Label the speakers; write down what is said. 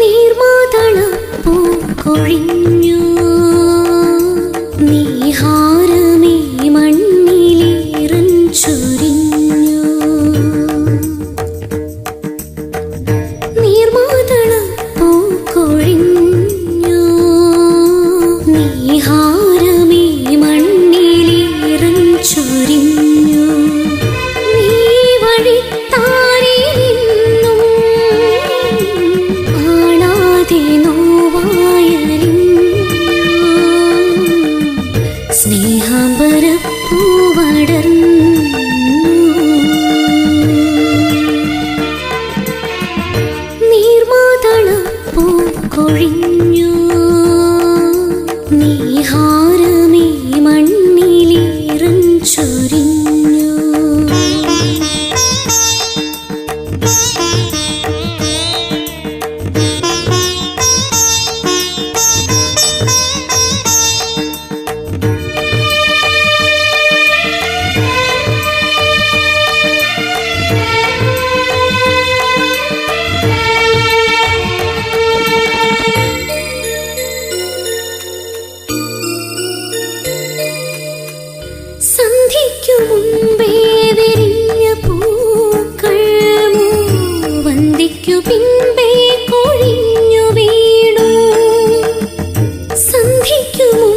Speaker 1: നീർമാതള പൂക്കൊഴിഞ്ഞു നീർമാതള to